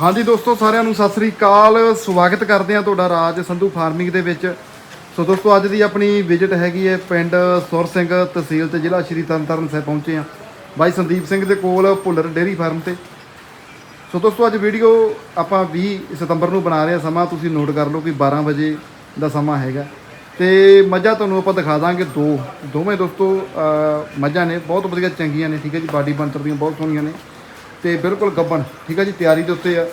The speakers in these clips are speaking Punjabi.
ਹਾਂਜੀ ਦੋਸਤੋ, ਸਾਰਿਆਂ ਨੂੰ ਸਤਿ ਸ੍ਰੀ ਅਕਾਲ। ਸਵਾਗਤ ਕਰਦੇ ਹਾਂ ਤੁਹਾਡਾ ਰਾਜ ਸੰਧੂ ਫਾਰਮਿੰਗ ਦੇ ਵਿੱਚ। ਸੋ ਦੋਸਤੋ, ਅੱਜ ਦੀ ਆਪਣੀ ਵਿਜ਼ਿਟ ਹੈਗੀ ਹੈ ਪਿੰਡ ਸੁਰ ਸਿੰਘ ਤਹਿਸੀਲ ਤੇ ਜ਼ਿਲ੍ਹਾ ਸ਼੍ਰੀ ਤਰਨਤਾਰਨ ਸਾਹਿਬ ਪਹੁੰਚੇ ਹਾਂ। ਬਾਈ ਸੰਦੀਪ ਸਿੰਘ ਦੇ ਕੋਲ ਭੁੱਲਰ ਡੇਅਰੀ ਫਾਰਮ ਤੇ। ਸੋ ਦੋਸਤੋ, ਅੱਜ ਵੀਡੀਓ ਆਪਾਂ 20 ਸਤੰਬਰ ਨੂੰ ਬਣਾ ਰਹੇ ਹਾਂ। ਸਮਾਂ ਤੁਸੀਂ ਨੋਟ ਕਰ ਲਓ ਕਿ 12 ਵਜੇ ਦਾ ਸਮਾਂ ਹੈਗਾ। ਤੇ ਮੱਝਾਂ ਤੁਹਾਨੂੰ ਆਪਾਂ ਦਿਖਾ ਦਾਂਗੇ ਦੋ। ਦੋਵੇਂ ਦੋਸਤੋ ਮੱਝਾਂ ਨੇ, ਬਹੁਤ ਵਧੀਆ ਚੰਗੀਆਂ ਨੇ, ਠੀਕ ਹੈ ਜੀ। ਬਾਡੀ ਬਣਤਰ ਦੀਆਂ ਬਹੁਤ ਸੋਹਣੀਆਂ ਨੇ। ਤੇ ਬਿਲਕੁਲ ਗੱਬਣ, ਠੀਕ ਆ ਜੀ, ਤਿਆਰੀ ਦੇ ਉੱਤੇ ਆ।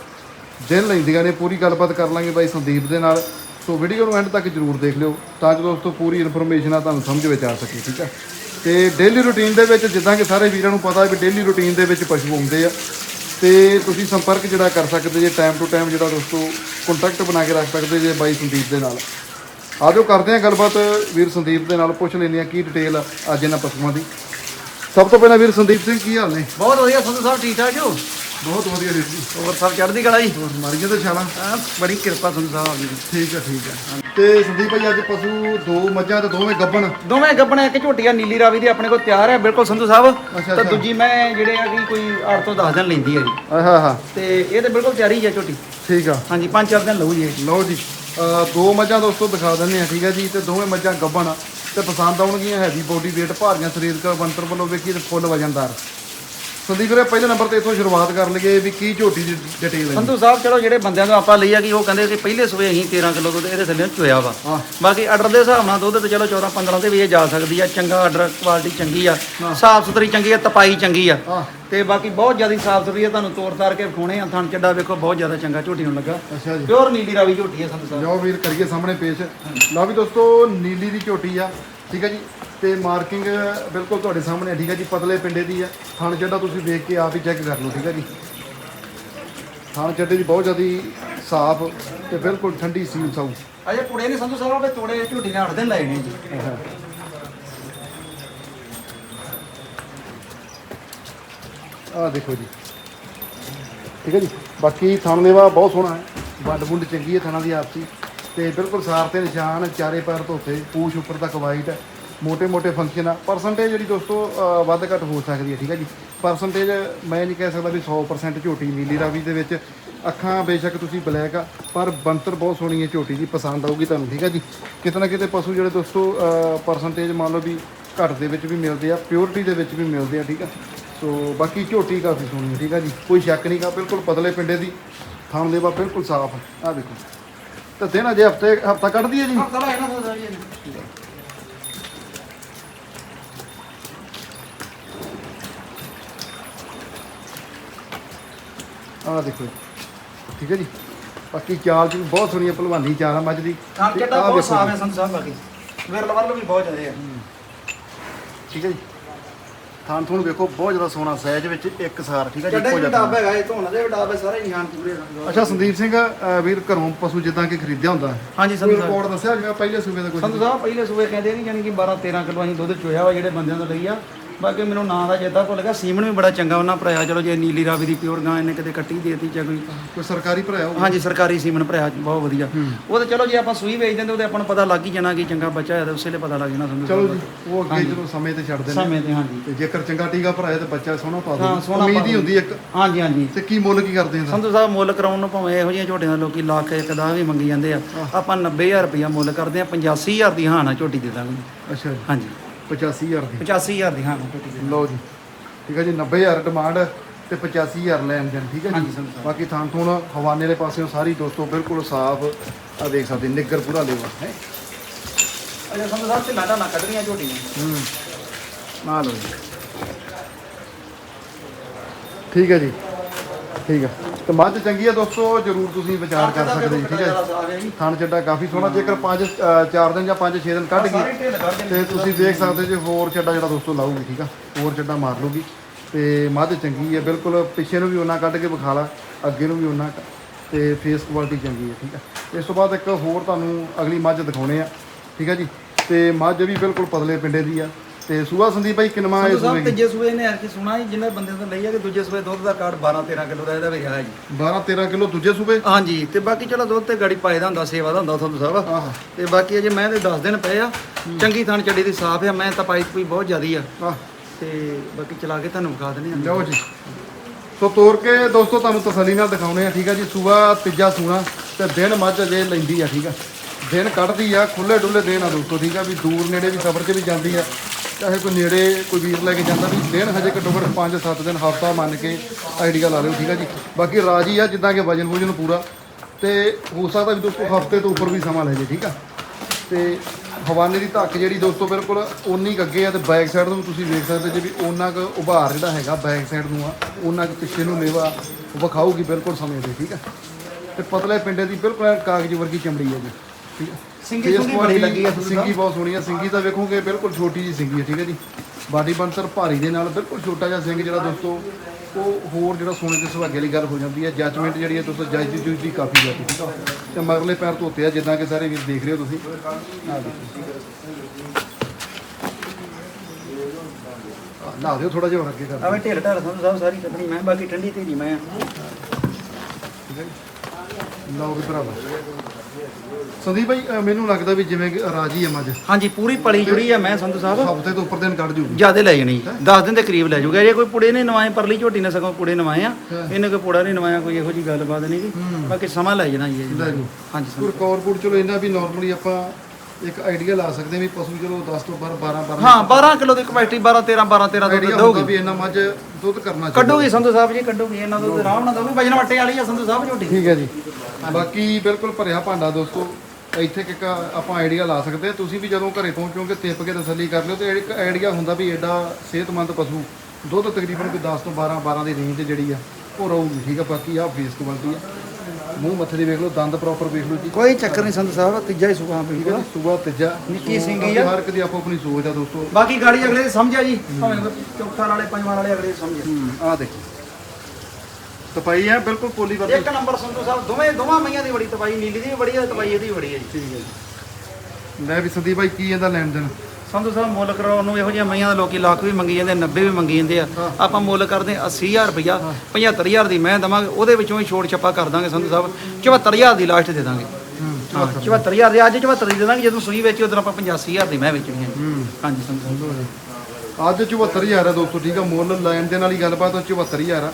ਦਿਨ ਲੈਂਦੀਆਂ ਨੇ, ਪੂਰੀ ਗੱਲਬਾਤ ਕਰ ਲਾਂਗੇ ਬਾਈ ਸੰਦੀਪ ਦੇ ਨਾਲ। ਸੋ ਵੀਡੀਓ ਨੂੰ ਐਂਡ ਤੱਕ ਜਰੂਰ ਦੇਖ ਲਿਓ, ਤਾਂ ਕਿ ਦੋਸਤੋ ਪੂਰੀ ਇਨਫੋਰਮੇਸ਼ਨ ਆ ਤੁਹਾਨੂੰ ਸਮਝ ਵਿੱਚ ਆ ਸਕੇ, ਠੀਕ ਆ। ਤੇ ਡੇਲੀ ਰੁਟੀਨ ਦੇ ਵਿੱਚ ਜਿੱਦਾਂ ਕਿ ਸਾਰੇ ਵੀਰਾਂ ਨੂੰ ਪਤਾ ਵੀ ਡੇਲੀ ਰੁਟੀਨ ਦੇ ਵਿੱਚ ਪਸ਼ੂ ਆਉਂਦੇ ਆ। ਤੇ ਤੁਸੀਂ ਸੰਪਰਕ ਜਿਹੜਾ ਕਰ ਸਕਦੇ ਜੇ ਟਾਈਮ ਟੂ ਟਾਈਮ ਜਿਹੜਾ ਦੋਸਤੋ ਕੰਟੈਕਟ ਬਣਾ ਕੇ ਰੱਖ ਸਕਦੇ ਜੇ ਬਾਈ ਸੰਦੀਪ ਦੇ ਨਾਲ। ਆਜੋ ਕਰਦੇ ਹਾਂ ਗੱਲਬਾਤ, ਵੀਰ ਸੰਦੀਪ ਦੇ ਨਾਲ ਪੁੱਛ ਲੈਂਦੇ ਹਾਂ ਕੀ ਡਿਟੇਲ ਆ ਅੱਜ ਇਹਨਾਂ ਪਸ਼ੂਆਂ ਦੀ। ਸਭ ਤੋਂ ਪਹਿਲਾਂ ਵੀਰ ਸੰਦੀਪ ਸਿੰਘ ਕੀ ਹਾਲ ਨੇ? ਬਹੁਤ ਵਧੀਆ ਸੰਧੂ ਸਾਹਿਬ ਠੀਕ ਠਾਕ ਜੋ ਬਹੁਤ ਵਧੀਆ ਵੀਰ ਜੀ। ਹੋਰ ਸਭ ਚੜ੍ਹਦੀ ਕਲਾ ਜੀ? ਹੋਰ ਮਰ ਗਏ ਤੇ ਛਾਲਾਂ? ਬੜੀ ਕਿਰਪਾ ਸੰਧੂ ਸਾਹਿਬ ਆ। ਠੀਕ ਹੈ ਠੀਕ ਹੈ ਤੇ ਸੰਦੀਪ ਭਾਈ ਅੱਜ ਪਸ਼ੂ ਦੋ ਮੱਝਾਂ ਤੇ ਦੋਵੇਂ ਗੱਬਣ ਦੋਵੇਂ ਗੱਬਣੇ ਇੱਕ ਝੋਟੀ ਆ ਨੀਲੀ ਰਾਵੀ ਦੀ ਆਪਣੇ ਕੋਲ ਤਿਆਰ ਹੈ ਬਿਲਕੁਲ ਸੰਧੂ ਸਾਹਿਬ। ਅੱਛਾ, ਤੇ ਅੱਛਾ। ਦੂਜੀ ਮੈਂ ਜਿਹੜੇ ਆ ਕਿ ਕੋਈ 8 ਤੋਂ 10 ਦਿਨ ਲੈਂਦੀ ਹੈ ਜੀ। ਆਹਾ ਹਾ ਤੇ ਇਹ ਤੇ ਬਿਲਕੁਲ ਤਿਆਰੀ ਹੈ ਝੋਟੀ। ਠੀਕ ਆ। ਹਾਂਜੀ 5-4 ਦਿਨ ਲਊ ਜੀ ਇਹ। ਲਓ ਜੀ। ਅਹ ਦੋ ਮੱਝਾਂ ਦੋਸਤੋ ਦਿਖਾ ਦਿੰਦੇ ਆ ਠੀਕ ਹੈ ਜੀ ਤੇ ਦੋਵੇਂ ਮੱਝਾਂ ਗੱਬਣ ਆ। ਤੇ ਪਸੰਦ ਆਉਣਗੀਆਂ ਹੈਵੀ ਬੋਡੀ weight ਭਾਰੀਆਂ ਸਰੀਰਕ ਬਣਤਰ ਵੱਲੋਂ ਵੇਖੀ ਤੇ ਫੁੱਲ ਵਜਨਦਾਰ। ਸੰਦੀਪ ਵੀਰੇ ਪਹਿਲੇ ਨੰਬਰ ਤੇ ਇੱਥੋਂ ਸ਼ੁਰੂਆਤ ਕਰ ਲਈਏ ਵੀ ਕੀ ਝੋਟੀ ਦੀ ਡਿਟੇਲ ਹੈ ਸੰਧੂ ਸਾਹਿਬ ਚਲੋ ਜਿਹੜੇ ਬੰਦਿਆਂ ਤੋਂ ਆਪਾਂ ਲਈ ਆ ਕਿ ਉਹ ਕਹਿੰਦੇ ਕਿ ਪਹਿਲੇ ਸਵੇ ਅਸੀਂ 13 ਕਿਲੋ ਦੁੱਧ ਇਹਦੇ ਥੱਲੇ ਚੋਇਆ ਵਾ। ਬਾਕੀ ਆਰਡਰ ਦੇ ਹਿਸਾਬ ਨਾਲ ਦੁੱਧ ਤੇ ਚਲੋ 14 15 ਤੇ ਵੀ ਇਹ ਜਾ ਸਕਦੀ ਆ। ਚੰਗਾ ਆਰਡਰ ਕੁਆਲਿਟੀ ਚੰਗੀ ਆ। ਸਾਫ਼ ਸੁਥਰੀ ਚੰਗੀ ਆ ਤਪਾਈ ਚੰਗੀ ਆ। ਤੇ ਬਾਕੀ ਬਹੁਤ ਜ਼ਿਆਦਾ ਸਾਫ਼ ਸੁਥਰੀ ਆ ਤੁਹਾਨੂੰ ਤੋਰ ਤਾਰ ਕੇ ਵਿਖਾਉਣੇ ਆ। ਥਣ ਚੱਡਾ ਵੇਖੋ ਬਹੁਤ ਜ਼ਿਆਦਾ ਚੰਗਾ ਝੋਟੀ ਨੂੰ ਲੱਗਾ। ਅੱਛਾ ਜੀ। ਪਿਓਰ ਨੀਲੀ ਰਾਵੀ ਝੋਟੀ ਆ ਸੰਧੂ ਸਾਹਿਬ। ਲਓ ਵੀਰ ਕਰੀਏ ਸਾਹਮਣੇ ਪੇਸ਼। ਲਓ ਵੀ ਦੋਸਤੋ ਨੀਲੀ ਦੀ ਝੋਟੀ ਆ। ਠੀਕ ਹੈ ਜੀ। ਤੇ ਮਾਰਕਿੰਗ ਬਿਲਕੁਲ ਤੁਹਾਡੇ ਸਾਹਮਣੇ ਆ, ਠੀਕ ਹੈ ਜੀ ਪਤਲੇ ਪਿੰਡੇ ਦੀ ਆ ਥਣ ਚੱਡਾ ਤੁਸੀਂ ਵੇਖ ਕੇ ਆਪ ਹੀ ਚੈੱਕ ਕਰ ਲਓ ਠੀਕ ਹੈ ਜੀ। ਥਣ ਚੱਡੇ ਦੀ ਬਹੁਤ ਜ਼ਿਆਦੀ ਸਾਫ਼ ਤੇ ਬਿਲਕੁਲ ਠੰਡੀ ਸੀਲ ਸਾਊ। ਅਜੇ ਕੁੜੇ ਨੇ ਸੰਧੂ ਸਾਹਿਬ ਆਪੇ ਤੋੜੇ ਝੋਟੀ ਨੇ 8 ਦਿਨ ਲਾਏ ਨੇ ਜੀ। ਆਹ ਦੇਖੋ ਜੀ। ਠੀਕ ਹੈ ਜੀ। ਬਾਕੀ ਥਣ ਦੇਵਾ ਬਹੁਤ ਸੋਹਣਾ ਹੈ। ਵੱਡ ਬੁੰਡ ਚੰਗੀ ਹੈ ਥਣਾਂ ਦੀ ਆਪਸੀ। ਤੇ ਬਿਲਕੁਲ ਸਾਰ ਤੇ ਨਿਸ਼ਾਨ ਚਾਰੇ ਪੈਰ ਧੋਤੇ ਪੂਛ ਉੱਪਰ ਤੱਕ ਵਾਈਟ ਹੈ। ਮੋਟੇ ਮੋਟੇ ਫੰਕਸ਼ਨ ਆ। ਪਰਸੈਂਟੇਜ ਜਿਹੜੀ ਦੋਸਤੋ ਵੱਧ ਘੱਟ ਹੋ ਸਕਦੀ ਹੈ, ਠੀਕ ਹੈ ਜੀ। ਪਰਸੈਂਟੇਜ ਮੈਂ ਨਹੀਂ ਕਹਿ ਸਕਦਾ ਵੀ 100% ਝੋਟੀ ਮਿਲੀ ਰਾਵੀ ਦੇ ਵਿੱਚ। ਅੱਖਾਂ ਬੇਸ਼ੱਕ ਤੁਸੀਂ ਬਲੈਕ ਆ, ਪਰ ਬੰਤਰ ਬਹੁਤ ਸੋਹਣੀ ਹੈ ਝੋਟੀ ਦੀ ਪਸੰਦ ਆਊਗੀ ਤੁਹਾਨੂੰ, ਠੀਕ ਹੈ ਜੀ। ਕਿਤੇ ਨਾ ਕਿਤੇ ਪਸ਼ੂ ਜਿਹੜੇ ਦੋਸਤੋ ਪਰਸੈਂਟੇਜ ਮੰਨ ਲਓ ਵੀ ਘੱਟ ਦੇ ਵਿੱਚ ਵੀ ਮਿਲਦੇ ਆ ਪਿਓਰਟੀ ਦੇ ਵਿੱਚ ਵੀ ਮਿਲਦੇ ਆ, ਠੀਕ ਆ ਸੋ ਬਾਕੀ ਝੋਟੀ ਕਾਫੀ ਸੋਹਣੀ ਹੈ, ਠੀਕ ਆ ਜੀ। ਕੋਈ ਸ਼ੱਕ ਨਹੀਂ ਕਾ ਬਿਲਕੁਲ ਪਤਲੇ ਪਿੰਡੇ ਦੀ ਥਾਣ ਦੇਵਾ ਬਿਲਕੁਲ ਸਾਫ਼ ਆ। ਦੇਖੋ। ਤਾਂ ਦਿਨ ਅਜੇ ਹਫ਼ਤੇ, ਹਫਤਾ ਕੱਢਦੀ ਹੈ ਜੀ? ਹਫਤਾ ਹੈ ਨਾ ਸੰਧੂ ਸਾਹਿਬ ਜੀ ਇਹਨੇ। ਆ ਦੇਖੋ ਜੀ। ਠੀਕ ਹੈ ਜੀ। ਬਾਕੀ ਚਾਲ ਚ ਵੀ ਬਹੁਤ ਸੋਹਣੀ ਹੈ ਭਲਵਾਨੀ ਚਾਲ ਆ ਮੱਝ ਦੀ। ਥਣ ਤੇ ਆਹ ਬਹੁਤ ਦੇਖੋ ਸਾਫ਼। ਹੈ ਸੰਧੂ ਸਾਹਿਬ ਬਾਕੀ। ਵਿਰਲ ਵੱਲ ਵੀ ਬਹੁਤ ਜ਼ਿਆਦਾ ਹੈ। ਠੀਕ ਹੈ ਜੀ। ਥਾਂ ਥੂਣ ਵੇਖੋ ਬਹੁਤ ਜ਼ਿਆਦਾ ਸੋਹਣਾ ਸਾਈਜ਼ ਵਿੱਚ ਇੱਕ ਸਾਰ ਠੀਕ ਹੈ ਜੀ ਚੱਡਾ ਇੱਕੋ ਹੀ ਜਿਹਾ ਡੱਬ ਹੈਗਾ ਇਹ ਧੋਣ ਦੇ ਵੀ ਡੱਬ ਹੈ ਸਾਰੇ ਨਿਸ਼ਾਨ ਪੂਰੇ। ਅੱਛਾ ਸੰਦੀਪ ਸਿੰਘ ਅਹ ਵੀਰ ਘਰੋਂ ਪਸ਼ੂ ਜਿੱਦਾਂ ਕਿ ਖਰੀਦਿਆ ਹੁੰਦਾ? ਹਾਂਜੀ ਕੋਈ ਸੰਧੂ ਸਾਹਿਬ। ਰਿਪੋਰਟ ਦੱਸਿਆ ਜਿਵੇਂ ਪਹਿਲੇ ਸੂਬੇ ਦਾ ਸੰਧੂ ਕੁਝ ਸਾਹਿਬ ਪਹਿਲੇ ਸੂਏ ਕਹਿੰਦੇ ਨਹੀਂ ਯਾਨੀ ਕਿ 12 13 ਕਿਲੋ ਅਸੀਂ ਦੁੱਧ ਚੋਇਆ ਵਾ ਜਿਹੜੇ ਬੰਦਿਆਂ ਤੋਂ ਲਈ ਆ। ਬਾਕੀ ਮੈਨੂੰ ਨਾਂ ਦਾ ਚੇਤਾ ਭੁੱਲ ਗਿਆ। ਸੀਮਨ ਵੀ ਬੜਾ ਚੰਗਾ ਉਹਨਾਂ ਭਰਾਇਆ ਚਲੋ ਜੇ ਨੀਲੀ ਰਾਵੀ ਦੀ ਪਿਓਰ ਗਾਂ ਇਹਨੇ ਕਿਤੇ ਕੱਟੀ ਦੇਤੀ ਜਾਂ ਕੋਈ ਕੋਈ ਸਰਕਾਰੀ ਭਰਾਇਆ ਹੋਊ ਹਾਂਜੀ ਸਰਕਾਰੀ ਸੀਮਨ ਭਰਾਇਆ ਬਹੁਤ ਵਧੀਆ। ਉਹ ਤਾਂ ਚਲੋ ਜੇ ਆਪਾਂ ਸੂਈ ਵੇਚ ਦਿੰਦੇ ਉਹਦੇ ਆਪਾਂ ਨੂੰ ਪਤਾ ਲੱਗ ਹੀ ਜਾਣਾ ਕਿ ਚੰਗਾ ਬੱਚਾ ਹੈ ਤਾਂ ਉਸੇ ਲਈ ਪਤਾ ਲੱਗ ਜਾਣਾ ਸੰਧੂ ਚਲੋ ਜੀ ਉਹ ਅੱਗੇ ਜਦੋਂ ਸਮੇਂ ਤੇ ਛੱਡ ਦਿੰਦੇ ਸਮੇਂ ਤੇ ਹਾਂਜੀ। ਤੇ ਜੇਕਰ ਚੰਗਾ ਟੀਕਾ ਭਰਾਇਆ ਤੇ ਬੱਚਾ ਸੋਹਣਾ ਪਾ ਹਾਂ, ਦੋ ਸੋਹਣਾ ਉਮੀਦ ਹੀ। ਹੁੰਦੀ ਇੱਕ। ਹਾਂਜੀ ਹਾਂਜੀ। ਤੇ ਕੀ ਮੁੱਲ ਕੀ ਕਰਦੇ ਆ? ਸੰਧੂ ਸਾਹਿਬ ਮੁੱਲ ਕਰਾਉਣ ਨੂੰ ਭਾਵੇਂ ਇਹੋ ਜਿਹੀਆਂ ਝੋਟੀਆਂ ਲੋਕੀ ਲੱਖ ਇੱਕ ਦਾ ਵੀ ਮੰਗੀ ਜਾਂਦੇ ਆ। ਆਪਾਂ 90000 ਰੁਪਇਆ ਮੁੱਲ ਕਰਦੇ ਆ। 85000 ਦੀ ਹਾਨਾ ਝੋਟੀ ਦੇ ਦਾਂਗੇ। ਅੱਛਾ ਹਾਂਜੀ। 85000 ਦੀ 85000 ਦੀ। ਹਾਨਾ ਝੋਟੀ ਦੇ ਲਓ ਜੀ। ਠੀਕ ਹੈ ਜੀ 90000 ਡਿਮਾਂਡ ਤੇ 85000 ਲੈਣ ਦੇਣ ਠੀਕ ਹੈ ਜੀ? ਬਾਕੀ ਥਾਂ ਥੂਣ ਹਵਾਨੇ ਵਾਲੇ ਪਾਸਿਓਂ ਸਾਰੀ ਦੋਸਤੋ ਬਿਲਕੁਲ ਸਾਫ਼ ਆ ਦੇਖ ਸਕਦੇ ਨਿੱਗਰ ਪੂਰਾ ਲੇਵਾ ਹੈ? ਅਜਾ ਸੰਧੂ ਸਾਹਿਬ ਤੇ ਲਾਟਾ ਨਾ ਕੱਢਣੀਆਂ ਝੋਟੀਆਂ। ਹੂੰ। ਨਾ ਲਓ ਜੀ। ਠੀਕ ਹੈ ਜੀ। ਠੀਕ ਹੈ ਤੇ ਮੱਝ ਚੰਗੀ ਹੈ ਦੋਸਤੋ ਜਰੂਰ ਤੁਸੀਂ ਵਿਚਾਰ ਕਰ ਸਕਦੇ ਜੀ ਠੀਕ ਹੈ ਜੀ। ਥਣ ਚੱਡਾ ਕਾਫੀ ਸੋਹਣਾ ਜੇਕਰ 5 4 ਦਿਨ ਜਾਂ 5 6 ਦਿਨ ਕੱਢ ਗਈ ਤੇ ਤੁਸੀਂ ਦੇਖ ਸਕਦੇ ਜੇ ਹੋਰ ਚੱਡਾ ਜਿਹੜਾ ਦੋਸਤੋ ਲਾਊਗੀ ਠੀਕ ਆ। ਹੋਰ ਚੱਡਾ ਮਾਰ ਲੂਗੀ ਤੇ ਮੱਝ ਚੰਗੀ ਹੈ ਬਿਲਕੁਲ ਪਿੱਛੇ ਨੂੰ ਵੀ ਉਹਨਾਂ ਕੱਢ ਕੇ ਵਿਖਾ ਲਾ ਅੱਗੇ ਨੂੰ ਵੀ ਉਹਨਾਂ ਤੇ ਫੇਸ ਕੁਆਲਿਟੀ ਚੰਗੀ ਹੈ ਠੀਕ ਆ। ਇਸ ਤੋਂ ਬਾਅਦ ਇੱਕ ਹੋਰ ਤੁਹਾਨੂੰ ਅਗਲੀ ਮੱਝ ਦਿਖਾਉਣੇ ਆ ਠੀਕ ਆ ਜੀ। ਤੇ ਮੱਝ ਵੀ ਬਿਲਕੁਲ ਪਤਲੇ ਪਿੰਡੇ ਦੀ ਆ। ਤੇ ਸੂਆ ਸੰਦੀਪ ਭਾਈ ਕਿਨਮਾ ਸੰਧੂ ਇਹ ਸਾਹਿਬ ਸੂਏਗੀ ਤੀਜੇ ਸੂਏ ਨੇ ਐਰਕੀ ਸੁਣਾ ਜੀ ਜਿੰਨੇ ਬੰਦੇ ਤੋਂ ਲਈ ਆ ਕਿ ਦੂਜੇ ਸੂਏ ਦੁੱਧ ਦਾ ਕਾਰਡ 12 13 ਕਿਲੋ ਦਾ ਇਹਦਾ ਵੀ ਰਿਹਾ ਜੀ। 12 13 ਕਿਲੋ ਦੂਜੇ ਸੂਬੇ? ਹਾਂਜੀ ਤੇ ਬਾਕੀ ਚਲੋ ਦੁੱਧ ਤੇ ਗਾੜੀ ਪਾਏ ਦਾ ਹੁੰਦਾ ਸੇਵਾ ਦਾ ਹੁੰਦਾ ਸੰਧੂ ਸਾਹਿਬ। ਆਹ। ਤੇ ਬਾਕੀ ਅਜੇ ਮੈਂ ਤੇ 10 ਦਿਨ ਪਏ ਆ ਚੰਗੀ ਥਣ ਚੱਡੀ ਦੀ ਸਾਫ਼ ਆ ਮੈਂ ਤਾਂ ਪਾਈ ਕੋਈ ਬਹੁਤ ਜ਼ਿਆਦੀ ਆ। ਆਹ। ਤੇ ਬਾਕੀ ਚਲਾ ਕੇ ਤੁਹਾਨੂੰ ਵਿਖਾ ਦਿੰਦੇ ਆ। ਲਓ ਜੀ। ਸੋ ਤੋਰ ਕੇ ਦੋਸਤੋ ਤੁਹਾਨੂੰ ਤਸੱਲੀ ਨਾਲ ਦਿਖਾਉਣੇ ਆ ਠੀਕ ਆ ਜੀ? ਸੂਆ ਤੀਜਾ ਸੂਣਾ ਤੇ ਦਿਨ ਮੱਝ ਅਜੇ ਲੈਂਦੀ ਆ ਠੀਕ ਆ? ਦਿਨ ਕੱਢਦੀ ਆ ਖੁੱਲੇ ਡੁੱਲੇ ਦਿਨ ਆ ਦੋਸਤੋ ਠੀਕ ਆ? ਵੀ ਦੂਰ ਨੇੜੇ ਵੀ ਸਫ਼ਰ 'ਚ ਵੀ ਜਾਂਦੀ ਆ। ਚਾਹੇ ਕੋਈ ਨੇੜੇ ਕੋਈ ਵੀਰ ਲੈ ਕੇ ਜਾਂਦਾ ਵੀ ਦਿਨ ਹਜੇ ਘੱਟੋ ਘੱਟ 5-7 ਦਿਨ ਹਫਤਾ ਮੰਨ ਕੇ ਆਈਡੀਆ ਲਾ ਲਿਓ, ਠੀਕ ਆ ਜੀ? ਬਾਕੀ ਰਾਜੀ ਆ, ਜਿੱਦਾਂ ਕਿ ਵਜਨ ਵੁਜਨ ਪੂਰਾ। ਤੇ ਹੋ ਸਕਦਾ ਵੀ ਦੋਸਤੋ ਹਫ਼ਤੇ ਤੋਂ ਉੱਪਰ ਵੀ ਸਮਾਂ ਲੈ ਜੇ, ਠੀਕ ਆ? ਤੇ ਹਵਾਨੇ ਦੀ ਧੱਕ ਜਿਹੜੀ ਦੋਸਤੋ ਬਿਲਕੁਲ ਓਨੀ ਕੁ ਅੱਗੇ ਆ ਤੇ ਬੈਕ ਸਾਈਡ ਨੂੰ ਵੀ ਤੁਸੀਂ ਵੇਖ ਸਕਦੇ ਜੇ ਵੀ ਓਨਾ ਕੁ ਉਭਾਰ ਜਿਹੜਾ ਹੈਗਾ ਬੈਕ ਸਾਈਡ ਨੂੰ ਆ, ਓਨਾ ਕੁ ਪਿੱਛੇ ਨੂੰ ਮੇਵਾ ਵਿਖਾਊਗੀ ਬਿਲਕੁਲ ਸਮੇਂ ਤੇ, ਠੀਕ ਆ? ਤੇ ਪਤਲੇ ਪਿੰਡੇ ਦੀ ਬਿਲਕੁਲ ਐਨ ਕਾਗਜ਼ ਵਰਗੀ ਚਮੜੀ ਹੈ ਜੀ, ਠੀਕ ਆ? ਸਿੰਗੀ Face ਸੁੰਗੀ ਬੜੀ ਲੱਗੀ ਆ। ਸਿੰਗੀ ਬਹੁਤ ਸੋਹਣੀ ਆ। ਸਿੰਗੀ ਤਾਂ ਵੇਖੋਗੇ ਬਿਲਕੁਲ ਛੋਟੀ ਜੀ ਸਿੰਗੀ ਹੈ ਠੀਕ ਹੈ ਜੀ। ਬਾਡੀ ਬੰਸਰ ਭਾਰੀ ਦੇ ਨਾਲ ਬਿਲਕੁਲ ਛੋਟਾ ਜਿਹਾ ਸਿੰਘ ਜਿਹੜਾ ਦੋਸਤੋ ਉਹ ਹੋਰ ਜਿਹੜਾ ਸੋਨੇ ਤੇ ਸੁਹਾਗੇ ਵਾਲੀ ਗੱਲ ਹੋ ਜਾਂਦੀ ਹੈ ਜੱਜਮੈਂਟ ਜਿਹੜੀ ਹੈ ਦੋਸਤੋ ਜਾਇਜ਼ ਜੂਜ ਦੀ ਕਾਫੀ ਜ਼ਿਆਦਾ ਠੀਕ ਆ। ਤੇ ਮਗਰਲੇ ਪੈਰ ਧੋਤੇ ਆ ਜਿੱਦਾਂ ਕਿ ਸਾਰੇ ਵੀਰ ਦੇਖ ਰਹੇ ਹੋ ਤੁਸੀਂ। ਆਹ ਦੇਖੋ। ਆਹ, ਲਾ ਦਿਓ ਥੋੜਾ ਜਿਹਾ ਹੋਰ ਅੱਗੇ ਕਰ ਆਵੇਂ ਢੇਰ ਢਾਰ ਸੰਧੂ ਸਾਹਿਬ ਸਾਰੀ ਕੱਢਣੀ ਮੈਂ ਬਾਕੀ ਠੰਡੀ ਤੇਰੀ ਮੈਂ। ਆ। ਠੀਕ ਹੈ ਜੀ। ਲਓ ਵੀ ਭਰਾਵਾ। ਸੰਦੀਪ ਭਾਈ ਮੈਨੂੰ ਲੱਗਦਾ ਵੀ ਜਿਵੇਂ ਕਿ ਰਾਜੀ ਹੈ ਮੱਝ। ਹਾਂਜੀ ਪੂਰੀ ਪਲੀ ਜੁੜੀ ਆ ਮੈਂ ਸੰਧੂ ਸਾਹਿਬ। ਹਫ਼ਤੇ ਤੋਂ ਉੱਪਰ ਦਿਨ ਕੱਢ ਜੂਗੀ। ਜਿਆਦੇ ਲੈ ਜਾਣੀ। 10 ਦਿਨ ਦੇ ਕਰੀਬ ਲੈ ਜਾਊਗਾ ਜੇ ਕੋਈ ਪੁੜੇ ਨੇ ਨਵਾਏ ਪਰਲੀ ਝੋਟੀ ਨੇ ਸਗੋਂ ਪੁੜੇ ਨਵਾਏ ਆ। ਇਹਨੇ ਕੋਈ ਪੁੜਾ ਨਹੀਂ ਨਵਾਇਆ ਕੋਈ ਇਹੋ ਜੀ ਗੱਲਬਾਤ ਨਹੀਂ ਗੀ। ਬਾਕੀ ਸਮਾਂ ਲੈ ਜਾਣਾ ਜੀ। ਲੈ। ਹਾਂਜੀ ਸੰਧੂ। ਰਿਕਾਰਡ ਚਲੋ ਇਹਨਾਂ ਵੀ ਨਾਰਮਲੀ ਆਪਾਂ ਇੱਕ ਆਈਡੀਆ ਲਾ ਸਕਦੇ ਵੀ ਪਸ਼ੂ ਚਲੋ 10 ਤੋਂ 12 12 12 ਹਾਂ 12 ਕਿਲੋ ਦੀ ਕਪੈਸਿਟੀ 12 13 12 13 ਦੁੱਧ ਦਊਗੀ। ਵੀ ਇਹਨਾਂ ਮੱਝ ਦੁੱਧ ਕਰਨਾ ਚਾਹੀਦਾ। ਕੱਢੂਗੀ ਸੰਧੂ ਸਾਹਿਬ ਜੀ ਕੱਢੂਗੀ ਇਹਨਾਂ ਦੁੱਧ ਆਰਾਮ ਨਾਲ ਦਊਗੀ। ਵਜਨ ਵੱਟੇ ਵਾਲੀ ਆ ਸੰਧੂ ਸਾਹਿਬ ਝੋਟੀ ਠੀਕ ਹੈ ਜੀ। ਬਾਕੀ ਬਿਲਕੁਲ ਭਰਿਆ ਭਾਂਡਾ ਦੋਸਤੋ ਇੱਥੇ ਇੱਕ ਆਪਾਂ ਆਈਡੀਆ ਲਾ ਸਕਦੇ ਹਾਂ। ਤੁਸੀਂ ਵੀ ਜਦੋਂ ਘਰੇ ਪਹੁੰਚੋਗੇ ਤਿੱਪ ਕੇ ਤਸੱਲੀ ਕਰ ਲਿਓ ਤੇ ਇੱਕ ਆਈਡੀਆ ਹੁੰਦਾ ਵੀ ਐਡਾ ਸਿਹਤਮੰਦ ਪਸ਼ੂ ਦੁੱਧ ਤਕਰੀਬਨ ਕੋਈ 10 ਤੋਂ 12 12 ਦੀ ਰੇਂਜ ਜਿਹੜੀ ਆ ਉਹ ਰਹੂਗੀ। ਠੀਕ ਆ ਬਾਕੀ ਆ ਫੇਸ ਕੁਆਲਿਟੀ ਆ। ਮੂੰਹ ਮੱਥੇ ਦੀ ਵੇਖ ਲਓ ਦੰਦ ਪ੍ਰੋਪਰ ਵੇਖ ਲਓ ਜੀ। ਕੋਈ ਚੱਕਰ ਨਹੀਂ ਸੰਧੂ ਸਾਹਿਬ ਤੀਜਾ ਹੀ ਸੁਭਾਅ ਠੀਕ ਹੈ ਸੂਆ ਤੀਜਾ। ਨਿੱਕੀ ਸੋ ਸਿੰਗੀ ਆ। ਹਰ ਇੱਕ ਦੀ ਆਪੋ ਆਪਣੀ ਸੋਚ ਆ ਦੋਸਤੋ। ਬਾਕੀ ਗਾੜੀ ਅਗਲੇ ਦੀ ਸਮਝਿਆ ਜੀ। ਭਾਵੇਂ ਚੌਥਾ ਵਾਲੇ ਪੰਜਵਾਂ ਵਾਲੇ ਅਗਲੇ ਦੀ ਆਹ ਦੇਖੋ। ਤਪਾਈ ਹੈ ਬਿਲਕੁਲ ਪੋਲੀ ਵਰਗੀ ਇੱਕ ਨੰਬਰ ਸੰਧੂ ਸਾਹਿਬ ਦੋਵੇਂ ਦੋਵਾਂ ਮਈਆਂ ਦੀ ਬੜੀ ਤਬਾਈ ਨੀਲੀ ਦੀ ਵੀ ਬੜੀ ਹੈ ਤਬਾਈ ਇਹਦੀ ਵੀ ਬੜੀ ਹੈ ਜੀ। ਠੀਕ ਹੈ ਜੀ। ਲੈ ਵੀ ਸੰਦੀਪ ਭਾਈ ਕੀ ਇਹਦਾ ਲੈਣ ਦੇਣ ਸੰਧੂ ਸਾਹਿਬ ਮੁੱਲ ਕਰਾਉਣ ਨੂੰ ਇਹੋ ਜਿਹੀਆਂ ਮਈਆਂ ਦੇ ਲੋਕੀ ਲੱਖ ਵੀ ਮੰਗੀ ਜਾਂਦੇ 90 ਵੀ ਮੰਗੀ ਜਾਂਦੇ ਆ। ਆਪਾਂ ਮੁੱਲ ਕਰਦੇ ਹਾਂ 80000 ਰੁਪਇਆ 75000 ਦੀ ਮੈਂ ਦਵਾਂਗੇ ਉਹਦੇ ਵਿੱਚੋਂ ਹੀ ਛੋੜ ਛੱਪਾ ਕਰ ਦਾਂਗੇ ਸੰਧੂ ਸਾਹਿਬ। 74000 ਦੀ ਲਾਸਟ ਦੇ ਦਾਂਗੇ। ਹਾਂ 74000 ਦੀ ਅੱਜ 74 ਦੀ ਦਾਂਗੇ ਜਦੋਂ ਸੂਈ ਵੇਚੀ ਉਦੋਂ ਆਪਾਂ 85000 ਦੀ ਮੈਂ ਵੇਚਣੀ ਹੈ। ਹਾਂਜੀ ਸੰਧੂ ਸਾਹਿਬ। ਅੱਜ 74000 ਹੈ ਦੋਸਤੋ ਠੀਕ ਆ ਮੁੱਲ ਲੈਣ ਦੇ ਨਾਲ ਹੀ ਗੱਲਬਾਤ ਉਹ 74000 ਆ।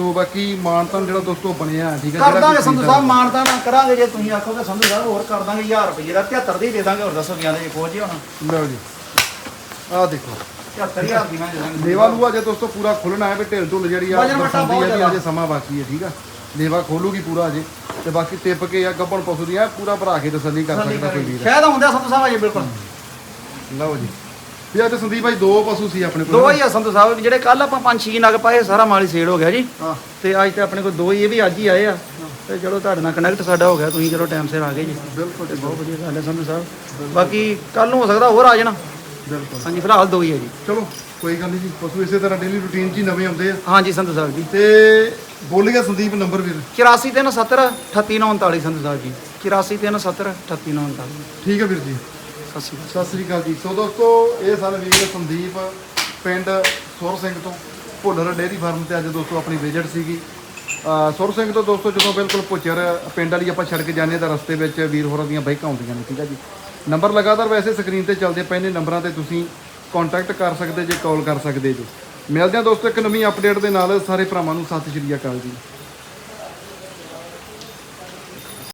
ਸੋ ਬਾਕੀ ਮਾਨਤਨ ਜਿਹੜਾ ਦੋਸਤੋ ਬਣਿਆ ਠੀਕ ਆ ਕਰ ਦਾਂਗੇ ਸੰਧੂ ਸਾਹਿਬ ਮਾਨਤਾ ਨਾ ਕਰਾਂਗੇ ਜੇ ਤੁਸੀਂ ਆਖੋਗੇ ਸੰਧੂ ਸਾਹਿਬ ਹੋਰ ਕਰ ਦਾਂਗੇ 1000 ਰੁਪਏ ਦਾ 73 ਦੀ ਦੇ ਦਾਂਗੇ ਹੋਰ ਦੱਸੋ ਕਿਆਂ ਦੇ ਖੋਜ ਹੀ ਹੋਣਾ। ਲਓ ਜੀ। ਆਹ ਦੇਖੋ। 74000 ਦੀ ਮੈਂ ਦੇ ਦਾਂਗੇ। ਲੇਵਾ ਲੂਆ ਜੇ ਦੋਸਤੋ ਪੂਰਾ ਖੁੱਲਣਾ ਹੈ ਵੀ ਢਿੱਲ ਢੁੱਲ ਜਿਹੜੀ ਆ ਵਜਨ ਵੱਟਾ ਦਰਸਾਉਂਦੀ ਬਹੁਤ ਹੈ ਕਿ ਜ਼ਿਆਦਾ। ਅਜੇ ਸਮਾਂ ਬਾਕੀ ਹੈ ਠੀਕ ਆ। ਲੇਵਾ ਖੋਲੂਗੀ ਪੂਰਾ ਅਜੇ ਤੇ ਬਾਕੀ ਟਿੱਪ ਕੇ ਆ ਗੱਬਣ ਪਸ਼ੂ ਦੀ ਆ ਪੂਰਾ ਭਰਾ ਕੇ ਤਸੱਲੀ ਕਰ ਸਕਦਾ ਕੋਈ ਵੀਰ। ਸ਼ਾਇਦ ਆਉਂਦੇ ਸੰਧੂ ਸਾਹਿਬ ਅਜੇ ਬਿਲਕੁਲ। ਲਓ ਜੀ। ਵੀ ਅੱਜ ਸੰਦੀਪ ਭਾਈ ਦੋ ਪਸ਼ੂ ਸੀ ਆਪਣੇ ਕੋਲ। ਦੋ ਹੀ ਆ ਸੰਧੂ ਸਾਹਿਬ ਜਿਹੜੇ ਕੱਲ ਆਪਾਂ ਪੰਜ ਛੇ ਨਗ ਪਾਏ ਸਾਰਾ ਮਾਲ ਸੇਲ ਹੋ ਗਿਆ ਜੀ। ਹਾਂ। ਤੇ ਅੱਜ ਤੇ ਆਪਣੇ ਕੋਲ ਦੋ ਹੀ ਇਹ ਵੀ ਅੱਜ ਹੀ ਆਏ ਆ। ਤੇ ਚਲੋ ਤੁਹਾਡੇ ਨਾਲ ਕਨੈਕਟ ਸਾਡਾ ਹੋ ਗਿਆ ਤੁਸੀਂ ਚਲੋ ਟਾਈਮ ਸਿਰ ਆ ਗਏ ਜੀ। ਬਿਲਕੁਲ ਤੇ ਬਹੁਤ ਵਧੀਆ ਗੱਲ ਹੈ ਸੰਧੂ ਸਾਹਿਬ। ਬਾਕੀ ਕੱਲ ਨੂੰ ਹੋ ਸਕਦਾ ਹੋਰ ਆ ਜਾਣਾ। ਬਿਲਕੁਲ। ਹਾਂਜੀ ਫਿਲਹਾਲ ਦੋ ਹੀ ਹੈ ਜੀ। ਚਲੋ ਕੋਈ ਗੱਲ ਨਹੀਂ ਜੀ ਪਸ਼ੂ ਇਸੇ ਤਰ੍ਹਾਂ ਡੇਲੀ ਰੂਟੀਨ 'ਚ ਹੀ ਨਵੇਂ ਆਉਂਦੇ ਆ। ਹਾਂਜੀ ਸੰਧੂ ਸਾਹਿਬ ਜੀ। ਤੇ ਬੋਲ ਗਿਆ ਸੰਦੀਪ ਨੰਬਰ ਵੀਰ। 8437 38939 ਸੰਧੂ ਸਾਹਿਬ ਜੀ। 8437 38939 ਠੀਕ ਹੈ ਵੀਰ ਜੀ। ਸਤਿ ਸ਼੍ਰੀ ਅਕਾਲ ਸਤਿ ਸ੍ਰੀ ਅਕਾਲ ਜੀ। ਸੋ ਦੋਸਤੋ, ਇਹ ਸਨ ਵੀਰ ਸੰਦੀਪ ਪਿੰਡ ਸੁਰ ਸਿੰਘ ਤੋਂ, ਭੁੱਲਰ ਡੇਅਰੀ ਫਾਰਮ ਤੇ ਅੱਜ ਦੋਸਤੋ ਆਪਣੀ ਵਿਜ਼ਿਟ ਸੀਗੀ। ਅਹ ਸੁਰ ਸਿੰਘ ਤੋਂ ਦੋਸਤੋ, ਜਦੋਂ ਬਿਲਕੁਲ ਪੁੱਚਰ ਪਿੰਡ ਵਾਲੀ ਆਪਾਂ ਛੱਡ ਕੇ ਜਾਂਦੇ ਹਾਂ ਤਾਂ ਰਸਤੇ ਵਿੱਚ ਵੀਰ ਹੋਰਾਂ ਦੀਆਂ ਬਾਈਕਾਂ ਆਉਂਦੀਆਂ ਨੇ, ਠੀਕ ਹੈ ਜੀ। ਨੰਬਰ ਲਗਾਤਾਰ ਵੈਸੇ ਸਕਰੀਨ ਤੇ ਚੱਲਦੇ ਪਏ ਨੇ, ਨੰਬਰਾਂ ਤੇ ਤੁਸੀਂ ਕੰਟੈਕਟ ਕਰ ਸਕਦੇ ਜੇ ਕਾਲ ਕਰ ਸਕਦੇ ਜੇ। ਮਿਲਦੇ ਹਾਂ ਦੋਸਤੋ ਇੱਕ ਨਵੀਂ ਅਪਡੇਟ ਦੇ ਨਾਲ, ਸਾਰੇ ਭਰਾਵਾਂ ਨੂੰ ਸਤਿ ਸ਼੍ਰੀ ਅਕਾਲ ਜੀ।